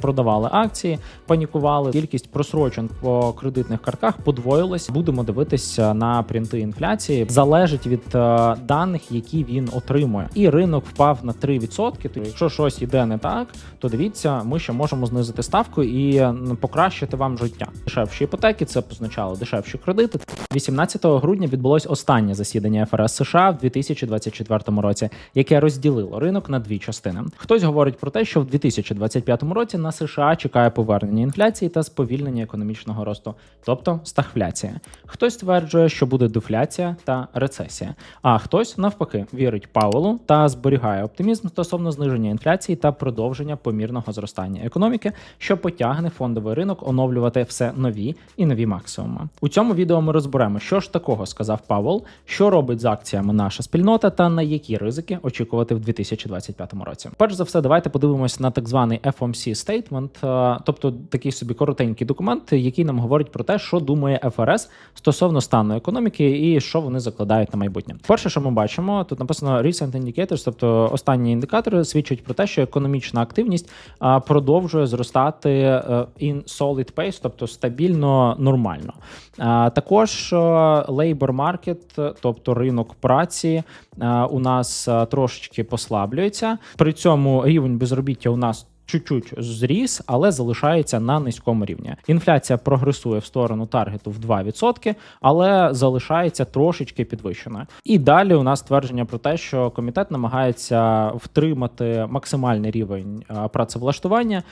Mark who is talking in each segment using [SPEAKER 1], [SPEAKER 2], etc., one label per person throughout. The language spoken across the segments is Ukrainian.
[SPEAKER 1] продавали акції, панікували. Кількість просрочень по кредитних картках подвоїлась. Будемо дивитися на принти інфляції. Залежить від е, даних, які він отримує. І ринок впав на 3%. То якщо щось іде не так, то дивіться, ми ще можемо знизити ставку і покращити вам життя. Дешевші іпотеки це позначало дешевші кредити. 18 грудня відбулось останнє засідання ФРС США в 2024 році, яке розділило ринок на дві частини. Хтось говорить про те, що в 2025 році на США чекає повернення інфляції та сповільнення економічного росту, тобто стагфляція. Хтось стверджує, що буде дефляція та рецесія. А хтось навпаки вірить Паулу та зберігає оптимізм стосовно зниження інфляції та продовження помірного зростання економіки, що потягне фондовий ринок оновлювати все нові і нові максимуми. У цьому відео ми розберемо, що ж такого сказав Павел, що робить з акціями наша спільнота та на які ризики очікувати в 2025 році. Перш за все, давайте подивимось на так званий FOMC Statement, е, тобто такий собі коротенький документ, який нам говорить про те, що думає ФРС стосовно стану економіки і що вони закладають на майбутнє. Перше, що ми бачимо, тут написано Recent Indicators, тобто останні індикатори свідчать про те, що економічна активність продовжує зростати е, in solid pace, тобто стабільно нормально. Також е, labor market, тобто ринок праці, е, у нас е, трошечки послаблюється. При цьому рівень безробіття у нас. Чуть-чуть зріс, але залишається на низькому рівні. Інфляція прогресує в сторону таргету в 2%, але залишається трошечки підвищеною. І далі у нас твердження про те, що комітет намагається втримати максимальний рівень працевлаштування,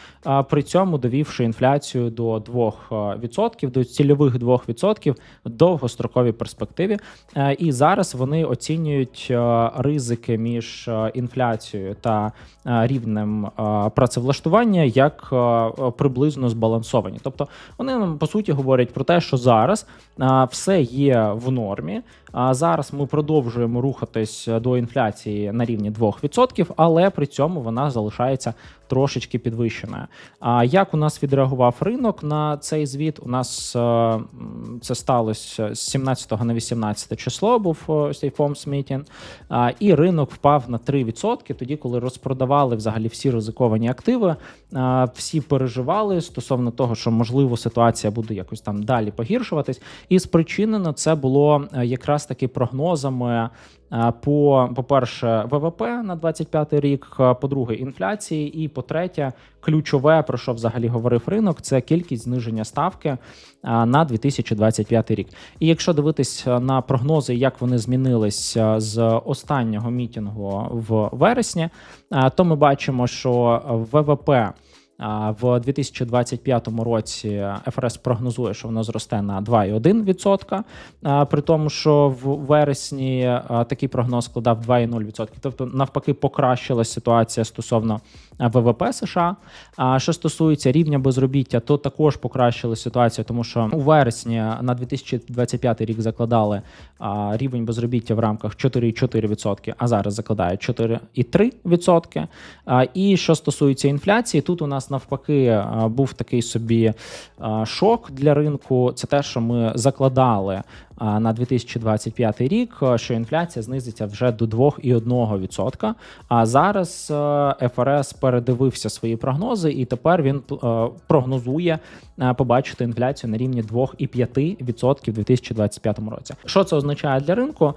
[SPEAKER 1] при цьому довівши інфляцію до 2%, до цільових 2% в довгостроковій перспективі. Е, І зараз вони оцінюють е, ризики між е, інфляцією та рівнем е, працевлаштування як е, приблизно збалансовані. Тобто вони нам по суті говорять про те, що зараз е, все є в нормі. А зараз ми продовжуємо рухатись до інфляції на рівні 2%, але при цьому вона залишається трошечки підвищеною. А як у нас відреагував ринок на цей звіт? У нас е, це сталося з 17 на 18 число. Був е, цей FOMC meeting, і ринок впав на 3%, тоді, коли розпродавали взагалі всі ризиковані активи. Всі переживали стосовно того, що можливо ситуація буде якось там далі погіршуватись, і спричинено це було е, якраз таки прогнозами. По, по-перше, ВВП на 25 рік, по-друге, інфляції, і по-третє, ключове, про що взагалі говорив ринок, це кількість зниження ставки на 2025 рік. І якщо дивитись на прогнози, як вони змінились з останнього мітингу в вересні, то ми бачимо, що ВВП. В 2025 році ФРС прогнозує, що воно зросте на 2,1%, а, при тому, що в вересні такий прогноз складав 2,0%. Тобто, навпаки, покращилась ситуація стосовно ВВП США. А що стосується рівня безробіття, то також покращилась ситуація, тому що у вересні на 2025 рік закладали рівень безробіття в рамках 4,4%, а зараз закладають 4,3%. А, І що стосується інфляції, тут у нас навпаки був такий собі шок для ринку. Це те, що ми закладали на 2025 рік, що інфляція знизиться вже до 2,1%. А зараз е, ФРС передивився свої прогнози, і тепер він е, прогнозує е, побачити інфляцію на рівні 2,5% в 2025 році. Що це означає для ринку?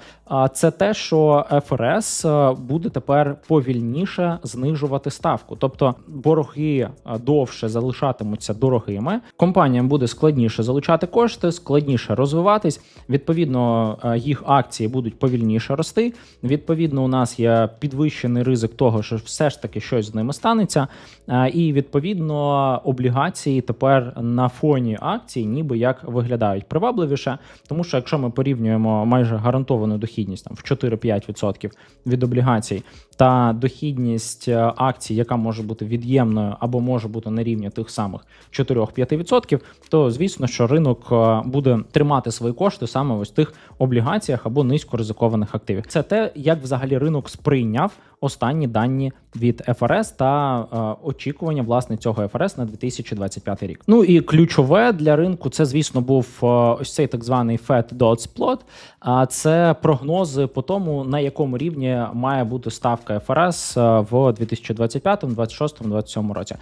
[SPEAKER 1] Це те, що ФРС е, буде тепер повільніше знижувати ставку, тобто борги е, довше залишатимуться дорогими. Компаніям буде складніше залучати кошти, складніше розвиватись. Відповідно, е, їх акції будуть повільніше рости. Відповідно, у нас є підвищений ризик того, що все ж таки щось з ними станеться. Е, І відповідно облігації тепер на фоні акцій, ніби як виглядають привабливіше, тому що якщо ми порівнюємо майже гарантовану дохідність там в 4-5% від облігацій та дохідність е, акцій, яка може бути від'ємною або може бути на рівні тих самих 4-5%, то звісно, що ринок буде тримати свої кошти саме саме ось тих облігаціях або низькоризикованих активів. Це те, як взагалі ринок сприйняв останні дані від ФРС та е, очікування власне цього ФРС на 2025 рік. Ну і ключове для ринку це, звісно, був е, ось цей так званий Fed Dots Plot, А це прогнози по тому, на якому рівні має бути ставка ФРС е, в 2025, 26, 27 році.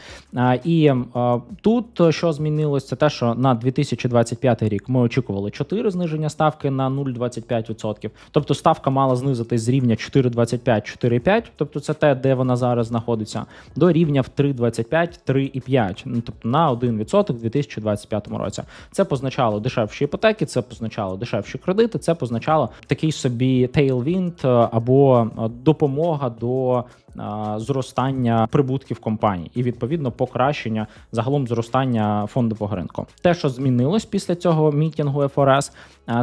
[SPEAKER 1] І е, тут що змінилось, це те, що на 2025 рік ми очікували 4 зниження ставки на 0,25%. Тобто ставка мала знизитись з рівня 4,25, 4,5, тобто це те, де вона зараз знаходиться, до рівня в 3,25, 3,5, ну тобто на 1% в 2025 році. Це позначало дешевші іпотеки, це позначало дешевші кредити, це позначало такий собі е, або е, допомога до зростання прибутків компаній і відповідно покращення загалом зростання фондового ринку. Те, що змінилось після цього мітінгу ФРС,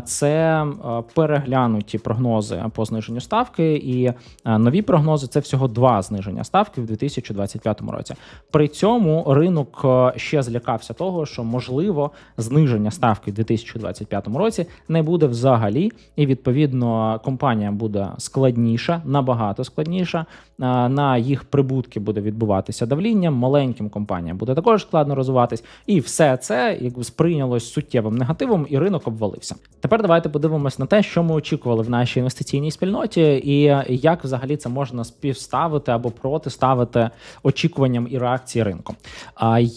[SPEAKER 1] це переглянуті прогнози по зниженню ставки, і нові прогнози це всього два зниження ставки в 2025 році. При цьому ринок ще злякався того, що можливо зниження ставки в 2025 році не буде взагалі, і відповідно компанія буде складніша, набагато складніша. Е, На їх прибутки буде відбуватися давління, Маленьким компаніям буде також складно розвиватись, і все це якби сприйнялось суттєвим негативом, і ринок обвалився. Тепер давайте подивимось на те, що ми очікували в нашій інвестиційній спільноті, і як взагалі це можна співставити або протиставити очікуванням і реакції ринку.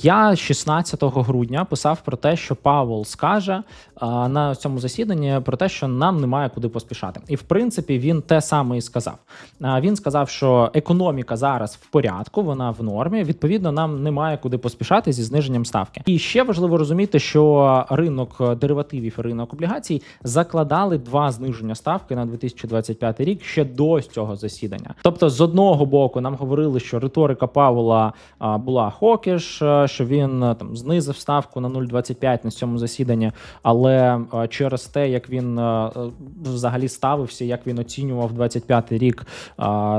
[SPEAKER 1] Я 16 грудня писав про те, що Павел скаже на цьому засіданні про те, що нам немає куди поспішати. І в принципі він те саме і сказав. Він сказав, що економіка зараз в порядку, вона в нормі. Відповідно, нам немає куди поспішати зі зниженням ставки. І ще важливо розуміти, що ринок деривативів і ринок облігацій закладали два зниження ставки на 2025 рік ще до цього засідання. Тобто, з одного боку, нам говорили, що риторика Павла була хокіш, що він там знизив ставку на 0,25 на цьому засіданні, але через те, як він взагалі ставився, як він оцінював 25 рік,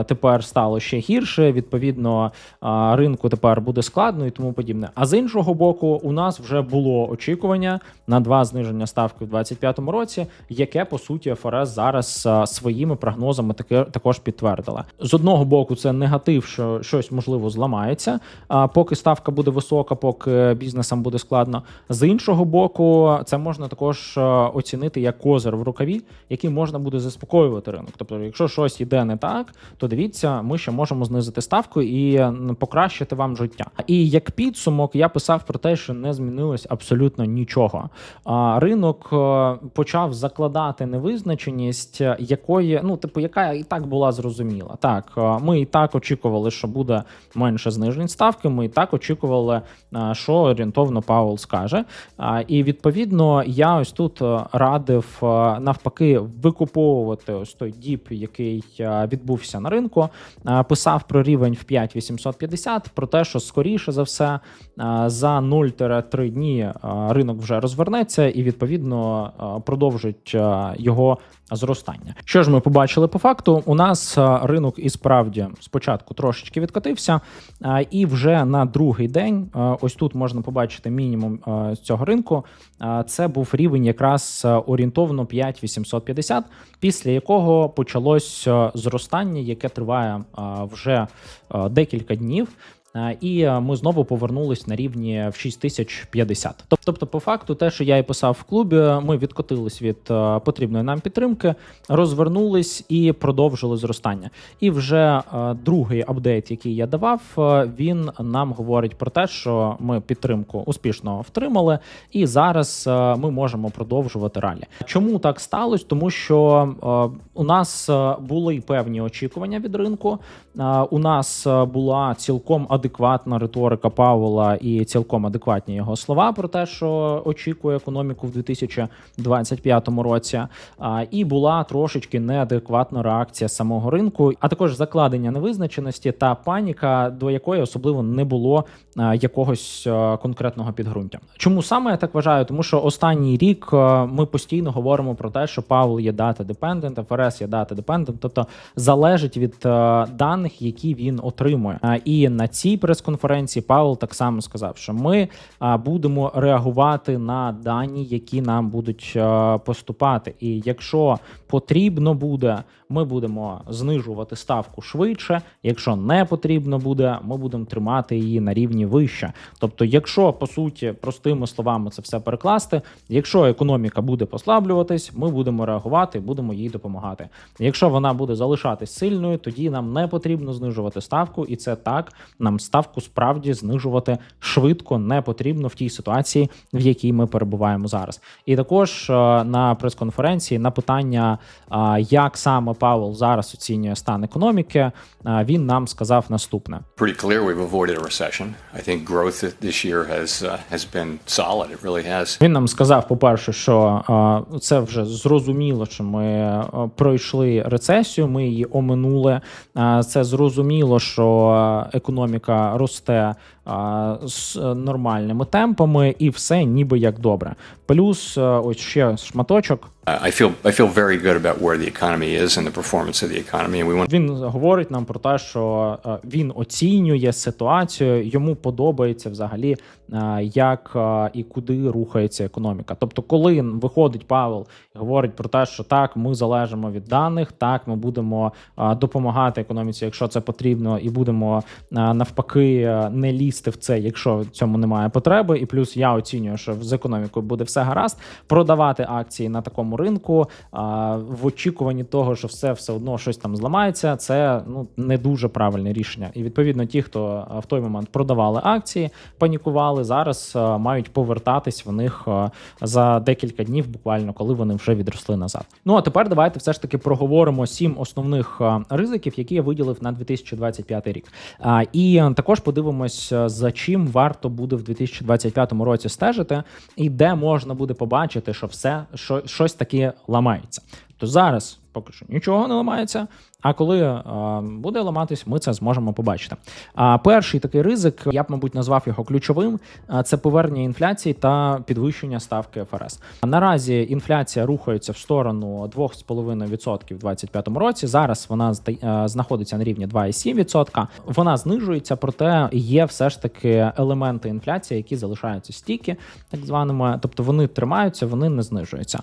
[SPEAKER 1] тепер стало ще гірше. Відповідно, ринку тепер буде складно і тому подібне. А з іншого боку, у нас вже було очікування на два зниження ставки в 2025 році, яке по суті ФРС зараз своїми прогнозами таки також підтвердила. З одного боку, це негатив, що щось можливо зламається, а поки ставка буде висока, поки бізнесам буде складно. З іншого боку, це можна також оцінити як козир в рукаві, який можна буде заспокоювати ринок. Тобто, якщо щось іде не так, то дивіться, ми ще можемо знизити ставку і покращити вам життя. І як підсумок, я писав про те, що не змінилось абсолютно нічого. А ринок е, почав закладати невизначеність, е, якої ну типу, яка і так була зрозуміла. Так, е, ми і так очікували, що буде менше знижень ставки. Ми і так очікували, е, що орієнтовно Паул скаже. І відповідно я ось тут радив навпаки викуповувати ось той діп, який відбувся на ринку. Писав про рівень в 5850, про те, що скоріше за все за 0-3 дні ринок вже розвернеться і відповідно продовжить е, його зростання. Що ж ми побачили по факту? У нас е, ринок і справді спочатку трошечки відкотився, е, і вже на другий день, ось тут можна побачити мінімум з цього ринку. Це був рівень якраз орієнтовно 5850, після якого почалось зростання, яке триває вже декілька днів. Е, І е, ми знову повернулись на рівні в 6050. Тоб- Тобто, по факту, те, що я і писав в клубі, ми відкотились від е, потрібної нам підтримки, розвернулись і продовжили зростання. І вже е, другий апдейт, який я давав, е, він нам говорить про те, що ми підтримку успішно втримали, і зараз е, ми можемо продовжувати ралі. Чому так сталося? Тому що е, у нас е, були певні очікування від ринку. Е, У нас е, була цілком адекватна риторика Павла і цілком адекватні його слова про те, що очікує економіку в 2025 році. І була трошечки неадекватна реакція самого ринку, а також закладення невизначеності та паніка, до якої особливо не було якогось конкретного підґрунтя. Чому саме я так вважаю? Тому що останній рік ми постійно говоримо про те, що Павел є дата депендент, ФРС є дата депендент, тобто залежить від даних, які він отримує. І на ці цій прес-конференції Павел так само сказав, що ми будемо реагувати на дані, які нам будуть поступати. І якщо потрібно буде, ми будемо знижувати ставку швидше. Якщо не потрібно буде, ми будемо тримати її на рівні вище. Тобто, якщо по суті простими словами це все перекласти, якщо економіка буде послаблюватись, ми будемо реагувати, будемо їй допомагати. Якщо вона буде залишатись сильною, тоді нам не потрібно знижувати ставку, і це так. Нам ставку справді знижувати швидко не потрібно в тій ситуації, в якій ми перебуваємо зараз. І також е, на прес-конференції на питання, як саме Павел зараз оцінює стан економіки, е, він нам сказав наступне.
[SPEAKER 2] pretty clear we've avoided a recession. I think growth this year has uh, has been solid. It really has.
[SPEAKER 1] Він нам сказав, по-перше, що е, це вже зрозуміло, що ми е, пройшли рецесію, ми її оминули. Це зрозуміло, що економіка росте з е, нормальними темпами, і все ніби як добре. Плюс, е, ось ще шматочок.
[SPEAKER 2] I feel I feel very good about where the economy is and the performance of the economy, and we want
[SPEAKER 1] Він говорить нам про те, що е, він оцінює ситуацію, йому подобається взагалі, як і куди рухається економіка. Тобто, коли виходить Павел і говорить про те, що так, ми залежимо від даних, так ми будемо допомагати економіці, якщо це потрібно, і будемо навпаки не лізти в це, якщо в цьому немає потреби. І плюс я оцінюю, що з економікою буде все гаразд. Продавати акції на такому ринку а, в очікуванні того, що все все одно щось там зламається. Це ну не дуже правильне рішення. І відповідно, ті, хто в той момент продавали акції, панікували, зараз а, мають повертатись в них а, за декілька днів, буквально коли вони вже відросли назад. Ну а тепер давайте все ж таки проговоримо сім основних ризиків, які я виділив на 2025 рік. А, і також подивимось, за чим варто буде в 2025 році стежити, і де можна буде побачити, що все що, щось таке ламається. То зараз поки що нічого не ламається. А коли е, буде ламатись, ми це зможемо побачити. А перший такий ризик, я б, мабуть, назвав його ключовим: це повернення інфляції та підвищення ставки ФРС. Наразі інфляція рухається в сторону 2,5% в 2025 році. Зараз вона е, знаходиться на рівні 2,7%. Вона знижується, проте є все ж таки елементи інфляції, які залишаються стійкі, так званими, тобто вони тримаються, вони не знижуються.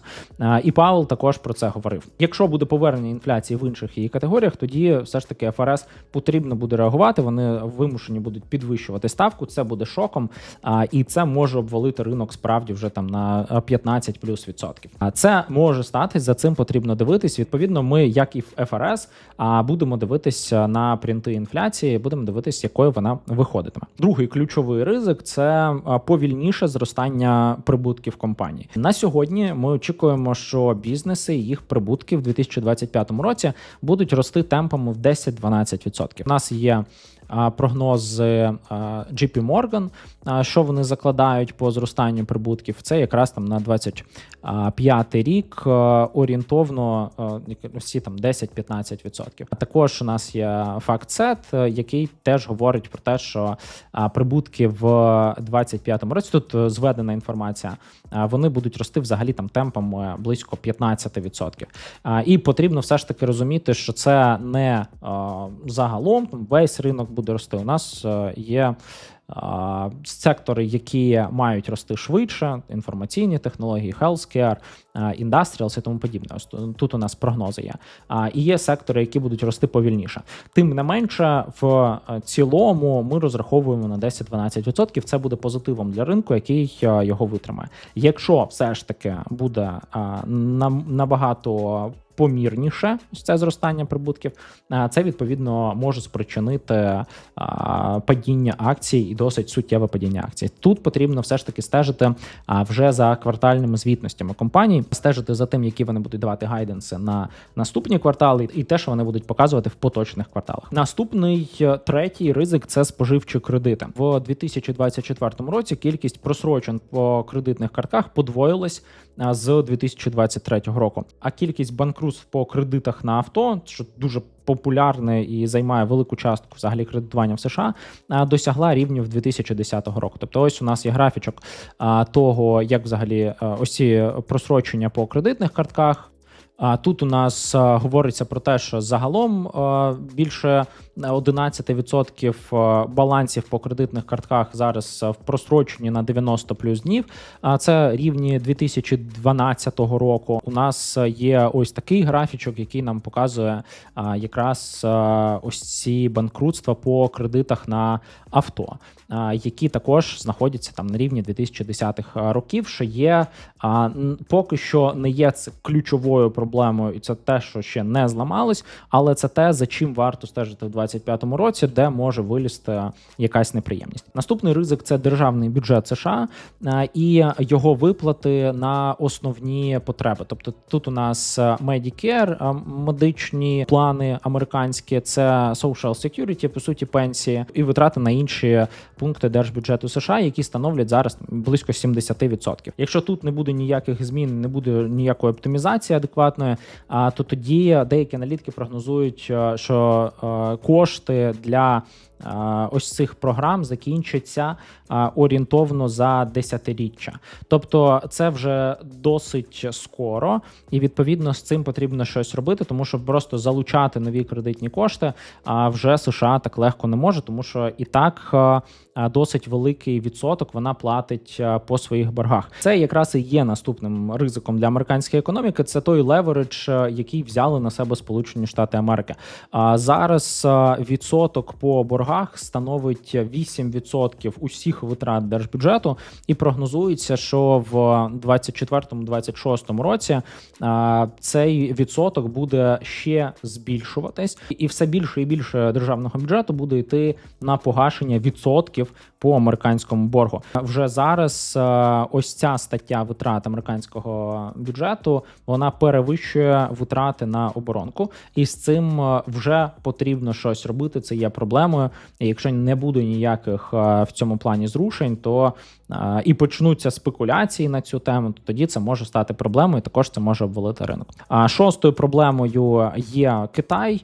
[SPEAKER 1] І Павел також про це говорив. Якщо буде повернення інфляції в інших її категоріях, тоді все ж таки ФРС потрібно буде реагувати. Вони вимушені будуть підвищувати ставку. Це буде шоком, а, і це може обвалити ринок справді вже там на 15 плюс відсотків. А це може статись. За цим потрібно дивитись. Відповідно, ми, як і в ФРС, а будемо дивитися на принти інфляції, будемо дивитися, якою вона виходитиме. Другий ключовий ризик це повільніше зростання прибутків компаній. На сьогодні ми очікуємо, що бізнеси і їх прибутки в 2025 році будуть рости темпами в 10-12%. У нас є прогнози JP Morgan, що вони закладають по зростанню прибутків. Це якраз там на 25 рік орієнтовно всі там 10-15%. А також у нас є FactSet, е, який теж говорить про те, що прибутки в 25 році тут е, зведена інформація. Вони будуть рости взагалі там темпами близько 15%. І потрібно все ж таки розуміти, що це не загалом весь ринок буде рости. У нас е, є. Сектори, які мають рости швидше, інформаційні технології, healthcare, а, industrials і тому подібне. Ось тут у нас прогнози є. І є сектори, які будуть рости повільніше. Тим не менше, в е, цілому ми розраховуємо на 10-12%. Це буде позитивом для ринку, який е, його витримає. Якщо все ж таки буде набагато помірніше ось це зростання прибутків, а, це відповідно може спричинити падіння акцій і досить суттєве падіння акцій. Тут потрібно все ж таки стежити вже за квартальними звітностями компаній, стежити за тим, які вони будуть давати гайденси на наступні квартали, і те, що вони будуть показувати в поточних кварталах. Наступний е, третій ризик це споживчі кредити в 2024 році. Кількість просрочень по кредитних картках подвоїлась з 2023 року. А кількість банкрутств по кредитах на авто, що дуже популярне і займає велику частку взагалі кредитування в США, досягла рівнів 2010 року. Тобто, ось у нас є графічок того, як взагалі ось ці просрочення по кредитних картках. А тут у нас е, говориться про те, що загалом е, більше 11% е, балансів по кредитних картках зараз в просроченні на 90 плюс днів. А це рівні 2012 року. У нас є ось такий графічок, який нам показує якраз ось ці банкрутства по кредитах на авто, які також знаходяться там на рівні 2010-х років. Що є поки що не є ключовою проблемою, і це те, що ще не зламалось, але це те, за чим варто стежити в 2025 році, де може вилізти якась неприємність. Наступний ризик це державний бюджет США і його виплати на основні потреби. Тобто тут у нас е, Medicare, медичні плани американські, це Social Security, по суті, пенсії, і витрати на інші пункти держбюджету США, які становлять зараз близько 70%. Якщо тут не буде ніяких змін, не буде ніякої оптимізації адекватної, а то тоді деякі аналітики прогнозують, е, що е, кошти для ось цих програм закінчаться е, орієнтовно за десятиріччя. Тобто, це вже досить скоро, і відповідно з цим потрібно щось робити, тому що просто залучати нові кредитні кошти а вже США так легко не може, тому що і так досить великий відсоток вона платить по своїх боргах. Це якраз і є наступним ризиком для американської економіки. Це той леверидж, який взяли на себе Сполучені Штати Америки. А зараз відсоток по боргах становить 8% усіх витрат держбюджету, і прогнозується, що в 24-26 році цей відсоток буде ще збільшуватись, і все більше і більше державного бюджету буде йти на погашення відсотків по американському боргу. Вже зараз ось ця стаття витрат американського бюджету вона перевищує витрати на оборонку, і з цим вже потрібно щось робити. Це є проблемою. І якщо не буде ніяких е, в цьому плані зрушень, то і почнуться спекуляції на цю тему, то тоді це може стати проблемою. Також це може обвалити ринок. А шостою проблемою є Китай.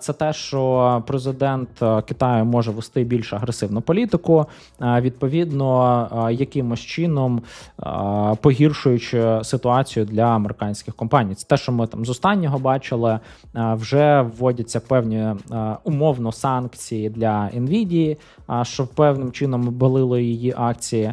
[SPEAKER 1] Це те, що президент е, Китаю може вести більш агресивну політику, е, відповідно, е, якимось чином погіршуючи ситуацію для американських компаній. Це те, що ми там з останнього бачили, вже вводяться певні умовно санкції для Nvidia, що певним чином обвалило її акції.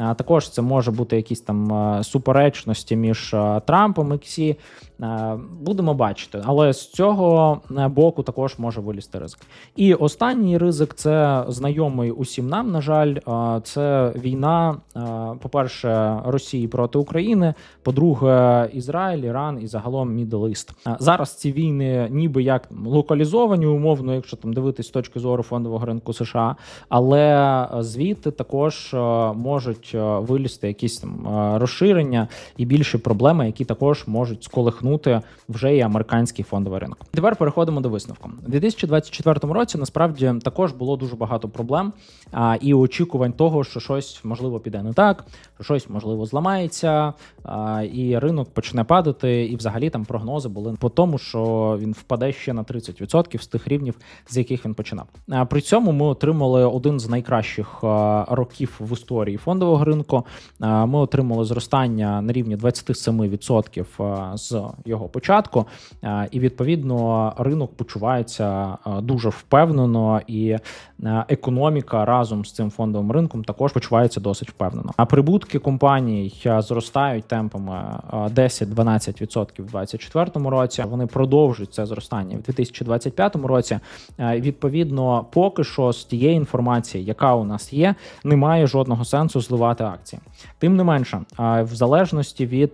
[SPEAKER 1] Також це може бути якісь там е, суперечності між е, Трампом і Ксі. Е, Будемо бачити, але з цього е, боку також може вилізти ризик. І останній ризик це знайомий усім нам. На жаль, е, це війна, е, по-перше, Росії проти України, по-друге, Ізраїль, Іран і загалом. Е, Зараз ці війни, ніби як локалізовані, умовно, якщо там дивитись з точки зору фондового ринку США, але е, звідти також е, можуть е, вилізти якісь там е, розширення і більші проблеми, які також можуть сколихнути вже і американський фондовий ринок. Тепер переходимо до висновку. У 2024 році насправді також було дуже багато проблем а, і очікувань того, що щось можливо піде не так, що щось можливо зламається, а, і ринок почне падати. І взагалі там прогнози були по тому, що він впаде ще на 30% з тих рівнів, з яких він починав. А, при цьому ми отримали один з найкращих а, років в історії фондового ринку. Ми отримали зростання на рівні 27% а, з його початку, і відповідно ринок почувається дуже впевнено, і економіка разом з цим фондовим ринком також почувається досить впевнено. А прибутки компаній зростають темпами 10-12% в 2024 році. Вони продовжують це зростання в 2025 році. Е, Відповідно, поки що з тієї інформації, яка у нас є, немає жодного сенсу зливати акції. Тим не менше, в залежності від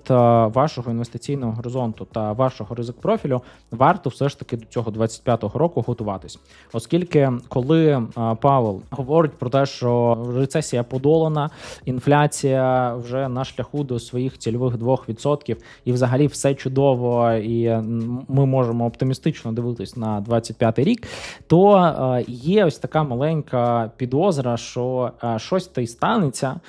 [SPEAKER 1] вашого інвестиційного горизонту та вашого ризик профілю, варто все ж таки до цього 25-го року готуватись, оскільки коли Павел говорить про те, що рецесія подолана, інфляція вже на шляху до своїх цільових 2%, і взагалі все чудово, і ми можемо оптимістично дивитись на 25-й рік, то є ось така маленька підозра, що щось та й станеться,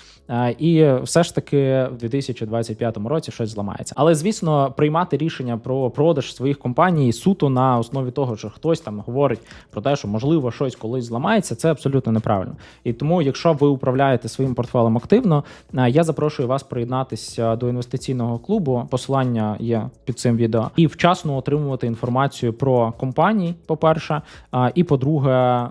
[SPEAKER 1] і все ж таки в 2025 році щось зламається. Але звісно, приймати рішення про продаж своїх компаній суто на основі того, що хтось там говорить про те, що можливо щось колись зламається, це абсолютно неправильно. І тому, якщо ви управляєте своїм портфелем активно, е, я запрошую вас приєднатися до інвестиційного клубу. Посилання є під цим відео, і вчасно отримувати інформацію про компанії. По перше, і по-друге, е,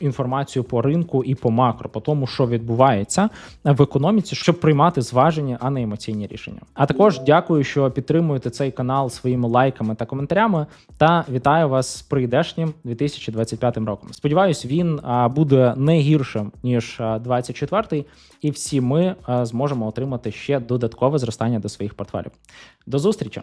[SPEAKER 1] інформацію по ринку і по макро, по тому, що відбувається в економіці, щоб приймати зважені, а не емоційні рішення. А також дякую, що підтримуєте цей канал своїми лайками та коментарями. Та вітаю вас з прийдешнім 2025 роком. Сподіваюсь, він буде не гіршим ніж 24-й, і всі ми зможемо отримати ще додаткове зростання до своїх портфелів. До зустрічі!